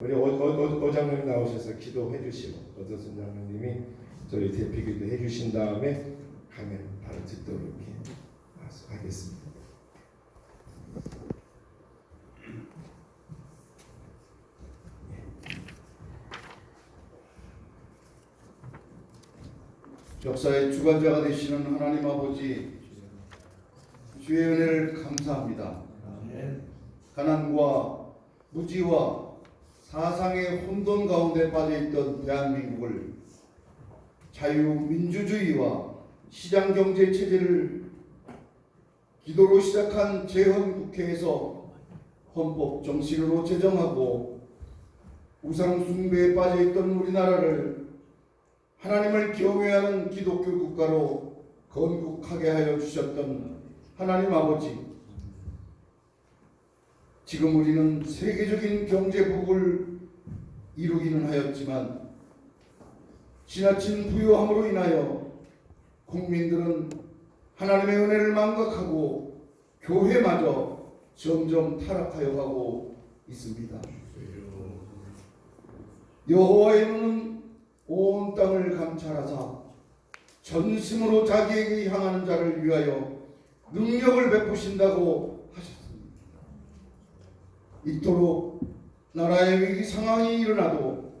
우리 오, 오, 오, 장님 나오셔서 기도해 주시고 어저선 장로님이 저희 대피기도 해 주신 다음에 가면 바로 듣도록 이렇게 하겠습니다. 역사의 주관자가 되시는 하나님 아버지 주의 은혜를 감사합니다. 가난과 무지와 사상의 혼돈 가운데 빠져있던 대한민국을 자유민주주의와 시장경제 체제를 기도로 시작한 재헌국회에서 헌법 정신으로 제정하고 우상 숭배에 빠져있던 우리나라를 하나님을 경외하는 기독교 국가로 건국하게 하여 주셨던 하나님 아버지 지금 우리는 세계적인 경제 부국을 이루기는 하였지만 지나친 부유함으로 인하여 국민들은 하나님의 은혜를 망각하고 교회마저 점점 타락하여 가고 있습니다. 여호와의 눈은 온 땅을 감찰하사 전심으로 자기에게 향하는 자를 위하여 능력을 베푸신다고. 이토록 나라의 위기 상황이 일어나도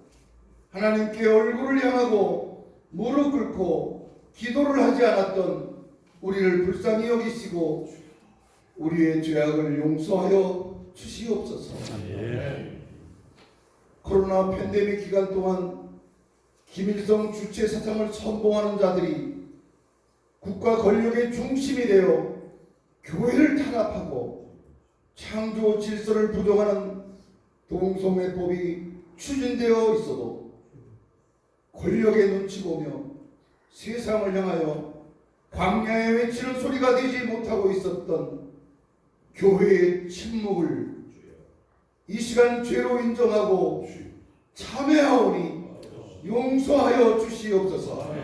하나님께 얼굴을 향하고 무릎 꿇고 기도를 하지 않았던 우리를 불쌍히 여기시고 우리의 죄악을 용서하여 주시옵소서. 코로나 팬데믹 기간 동안 김일성 주체 사상을 선봉하는 자들이 국가 권력의 중심이 되어 교회를 탄압하고 창조 질서를 부정하는 동성애법이 추진되어 있어도 권력의 눈치 보며 세상을 향하여 광야에 외치는 소리가 되지 못하고 있었던 교회의 침묵을 이 시간 죄로 인정하고 참회하오니 용서하여 주시옵소서.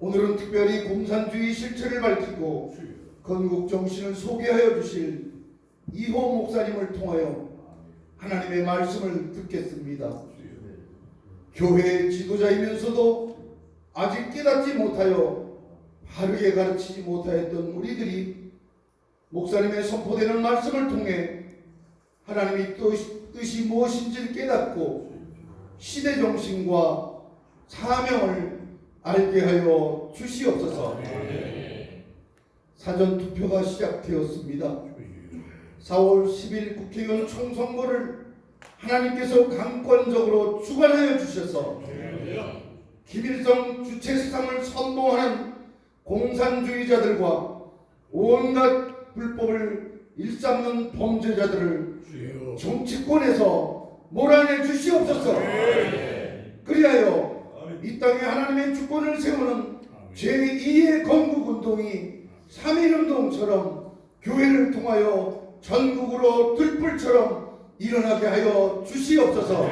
오늘은 특별히 공산주의 실체를 밝히고 건국 정신을 소개하여 주실 이호 목사님을 통하여 하나님의 말씀을 듣겠습니다. 교회 지도자이면서도 아직 깨닫지 못하여 바르게 가르치지 못하였던 우리들이 목사님의 선포되는 말씀을 통해 하나님이 뜻- 뜻이 무엇인지를 깨닫고 시대 정신과 사명을 알게 하여 주시옵소서. 사전 투표가 시작되었습니다. 4월 10일 국회의원 총선거를 하나님께서 강권적으로 주관하여 주셔서 김일성 주체 세상을 선봉하는 공산주의자들과 온갖 불법을 일삼는 범죄자들을 정치권에서 몰아내 주시옵소서. 그리하여 이 땅에 하나님의 주권을 세우는 제2의 건국운동이 3.1운동처럼 교회를 통하여 전국으로 들불처럼 일어나게 하여 주시옵소서.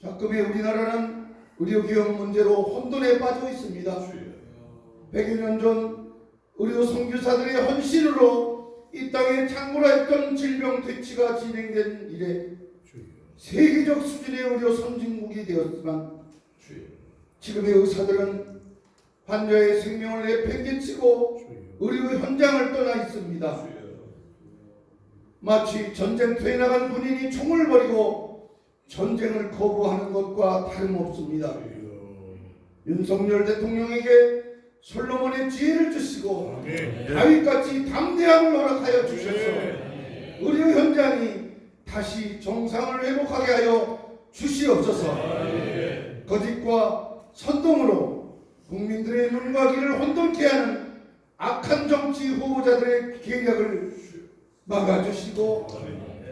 자금의 우리나라는 의료기업 문제로 혼돈에 빠져 있습니다. 100여 년 전 의료 선교사들의 헌신으로 이 땅에 창궐하였던 질병 퇴치가 진행된 이래 세계적 수준의 의료 선진국이 되었지만 지금의 의사들은 환자의 생명을 내팽개치고 의료 현장을 떠나 있습니다. 마치 전쟁터에 나간 군인이 총을 버리고 전쟁을 거부하는 것과 다름없습니다. 윤석열 대통령에게 솔로몬의 지혜를 주시고 다윗같이 담대함을 허락하여 주셔서 의료 현장이 다시 정상을 회복하게 하여 주시옵소서. 거짓과 선동으로 국민들의 눈과 귀를 혼돈케 하는 악한 정치 후보자들의 계략을 막아주시고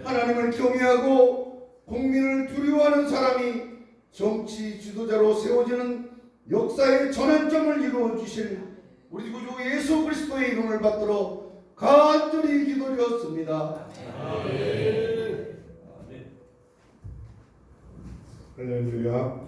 하나님을 경외하고 국민을 두려워하는 사람이 정치 지도자로 세워지는 역사의 전환점을 이루어 주실 우리 구주 예수 그리스도의 이름을 받들어 간절히 기도드렸습니다. 할렐루야. 네. 이제 우리